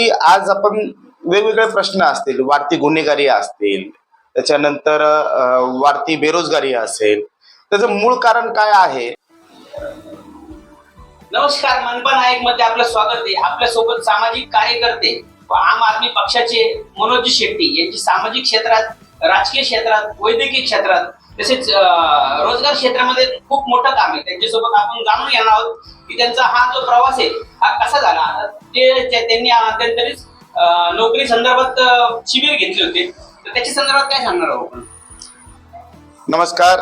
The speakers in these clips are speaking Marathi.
की आज आपण वेगवेगळे प्रश्न असतील. वाढती गुन्हेगारी असतील. त्याच्यानंतर वाढती बेरोजगारी असेल. त्याचं मूळ कारण काय आहे? नमस्कार मनपा नायकमध्ये आपलं स्वागत आहे. आपल्यासोबत सामाजिक कार्यकर्ते व आम आदमी पक्षाचे मनोज शेट्टी यांची सामाजिक क्षेत्रात राजकीय क्षेत्रात वैद्यकीय क्षेत्रात तसेच रोजगार क्षेत्रामध्ये खूप मोठं काम आहे. त्यांच्यासोबत आपण जाणून घेणार आहोत की त्यांचा हा जो प्रवास आहे हा कसा झाला? ते त्यांनी मध्यंतरी नोकरी संदर्भात शिबिर घेतले होते. तर त्याच्या संदर्भात काय सांगणार आहोत आपण? नमस्कार.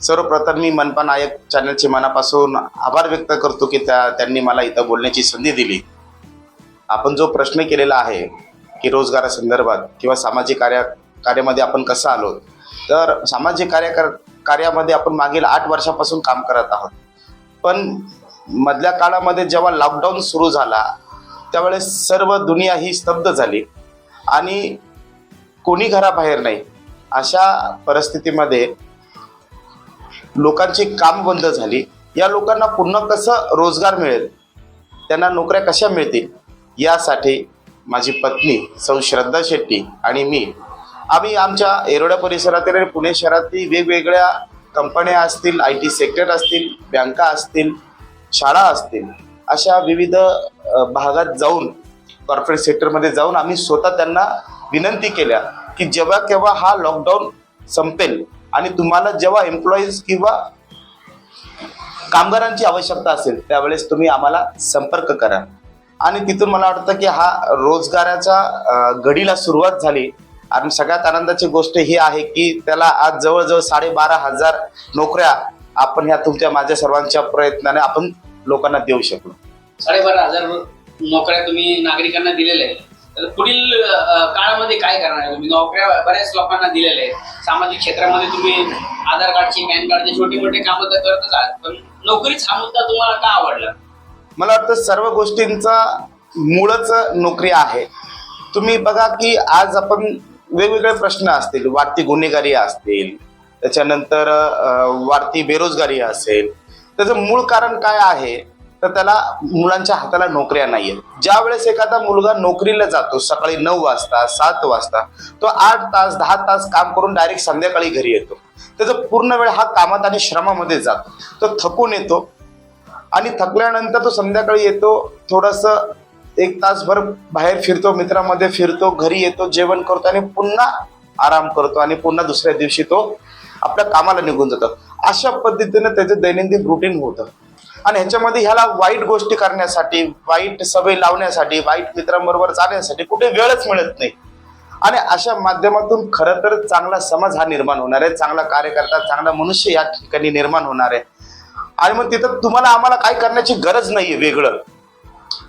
सर्वप्रथम मी मनपा नायक चॅनलचे मनापासून आभार व्यक्त करतो की त्या त्यांनी मला इथं बोलण्याची संधी दिली. आपण जो प्रश्न केलेला आहे की रोजगारासंदर्भात किंवा सामाजिक कार्य कार्यामध्ये आपण कसं आलो तर सामाजिक कार्य कार्यामध्ये आपण मागील आठ वर्षापासून काम करत आहोत. पण मधल्या काळामध्ये जेव्हा लॉकडाऊन सुरू झाला त्यावेळेस सर्व दुनिया ही स्तब्ध झाली. आणि कोणी घराबाहेर नाही अशा परिस्थितीमध्ये लोकांची काम बंद झाली. या लोकांना पुन्हा कसं रोजगार मिळेल? त्यांना नोकऱ्या कशा मिळतील? यासाठी माझी पत्नी सौ श्रद्धा शेट्टी आणि मी आम्ही आमच्या येरोडा परिसरातील आणि पुणे शहरातील वेगवेगळ्या कंपन्या असतील आय टी सेक्टर असतील बँका असतील शाळा असतील अशा विविध भागात जाऊन कॉर्पोरेट सेक्टरमध्ये जाऊन आम्ही स्वतः त्यांना विनंती केल्या की जेव्हा केव्हा हा लॉकडाऊन संपेल आणि तुम्हाला जेव्हा एम्प्लॉईज किंवा कामगारांची आवश्यकता असेल त्यावेळेस तुम्ही आम्हाला संपर्क करा. आणि तिथून मला वाटतं की हा रोजगाराच्या घडीला सुरुवात झाली. आणि सगळ्यात आनंदाची गोष्ट ही आहे की त्याला आज जवळजवळ साडेबारा हजार नोकऱ्या आपण ह्या तुमच्या माझ्या सर्वांच्या प्रयत्नाने आपण लोकांना देऊ शकलो. साडेबारा हजार नोकऱ्या तुम्ही नागरिकांना दिलेल्या आहेत. तर पुढील काळामध्ये काय करणार आहे तुम्ही? नोकऱ्या बऱ्याच लोकांना दिलेल्या आहेत. सामाजिक क्षेत्रामध्ये तुम्ही आधार कार्डची पॅन कार्डची छोटी मोठी कामं तर करतच आहात. पण नोकरीच हा मुद्दा तुम्हाला का आवडला? मला वाटतं सर्व गोष्टींचा मूळच नोकरी आहे. तुम्ही बघा की आज आपण वेगवेगळे प्रश्न असतील वाढती गुन्हेगारी असतील त्याच्यानंतर वाढती बेरोजगारी असेल त्याचं मूळ कारण काय आहे? तर त्याला मुलांच्या हाताला नोकऱ्या नाही आहेत ज्या वेळेस एखादा मुलगा नोकरीला जातो सकाळी नऊ वाजता सात वाजता तो आठ तास दहा तास काम करून डायरेक्ट संध्याकाळी घरी येतो. त्याचा पूर्ण वेळ हा कामात आणि श्रमामध्ये जातो. तो थकून येतो आणि थकल्यानंतर तो संध्याकाळी येतो थोडस एक तासभर बाहेर फिरतो मित्रामध्ये फिरतो घरी येतो जेवण करतो आणि पुन्हा आराम करतो आणि पुन्हा दुसऱ्या दिवशी तो आपल्या कामाला निघून जातं. अशा पद्धतीनं त्याचं दैनंदिन रुटीन होतं. आणि ह्याच्यामध्ये ह्याला वाईट गोष्टी करण्यासाठी वाईट सवय लावण्यासाठी वाईट मित्रांबरोबर जाण्यासाठी कुठे वेळच मिळत नाही. आणि अशा माध्यमातून खरं तर चांगला समाज हा निर्माण होणार आहे. चांगला कार्यकर्ता चांगला मनुष्य या ठिकाणी निर्माण होणार आहे. आणि मग तिथं तुम्हाला आम्हाला काय करण्याची गरज नाहीये वेगळं.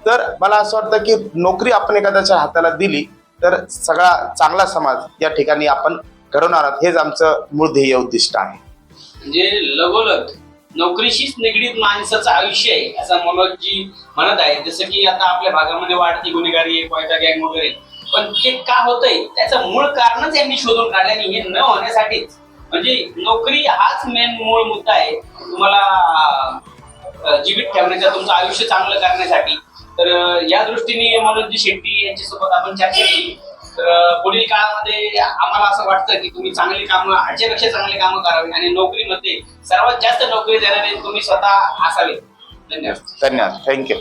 तर मला असं वाटतं की नोकरी आपण एखाद्याच्या हाताला दिली तर सगळा चांगला समाज या ठिकाणी आपण घडवणार आहोत हेच आमचं मूळ ध्येय उद्दिष्ट आहे. म्हणजे लगोलग नोकरीशीच निगडीत माणसाचं आयुष्य आहे असं मनोजी म्हणत आहे जसं की आता आपल्या भागामध्ये वाढती गुन्हेगारी आहे कोयता गँग वगैरे. पण ते का होतंय? त्याचं मूळ कारणच यांनी शोधून काढलं आणि हे न होण्यासाठीच. म्हणजे नोकरी हाच मेन मूळ मुद्दा आहे. तुम्हाला जीवित ठेवण्याचा तुमचं आयुष्य चांगलं करण्यासाठी. तर या दृष्टीने मनोजी शेट्टी यांच्यासोबत आपण चर्चा केली. तर पुढील काळामध्ये आम्हाला असं वाटतं की तुम्ही चांगली कामं आजच्यापेक्षा चांगली कामं करावी आणि नोकरीमध्ये सर्वात जास्त नोकरी देणारे तुम्ही स्वतः असावे. धन्यवाद. धन्यवाद. थँक्यू